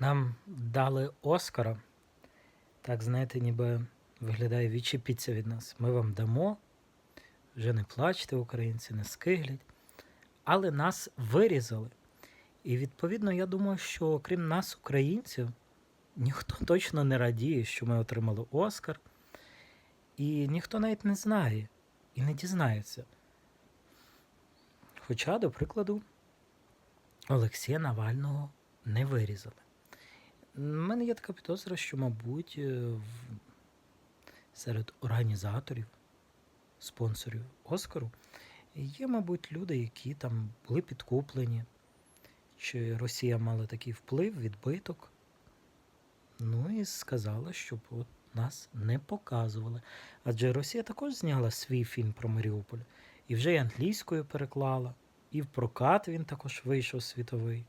Нам дали Оскара. Так, знаєте, ніби виглядає відчепіться від нас. Ми вам дамо. Вже не плачте, українці, не скиглять. Але нас вирізали. І відповідно, я думаю, що крім нас, українців, ніхто точно не радіє, що ми отримали Оскар. І ніхто навіть не знає і не дізнається. Хоча, до прикладу, Олексія Навального не вирізали. Мене є така підозра, що, мабуть, е, серед організаторів, спонсорів Оскару є, мабуть, люди, які там були підкуплені, чи Росія мала такий вплив, відбиток. Ну і сказала, щоб от нас не показували. Адже Росія також зняла свій фільм про Маріуполь. І вже й англійською переклала, і в прокат він також вийшов світовий.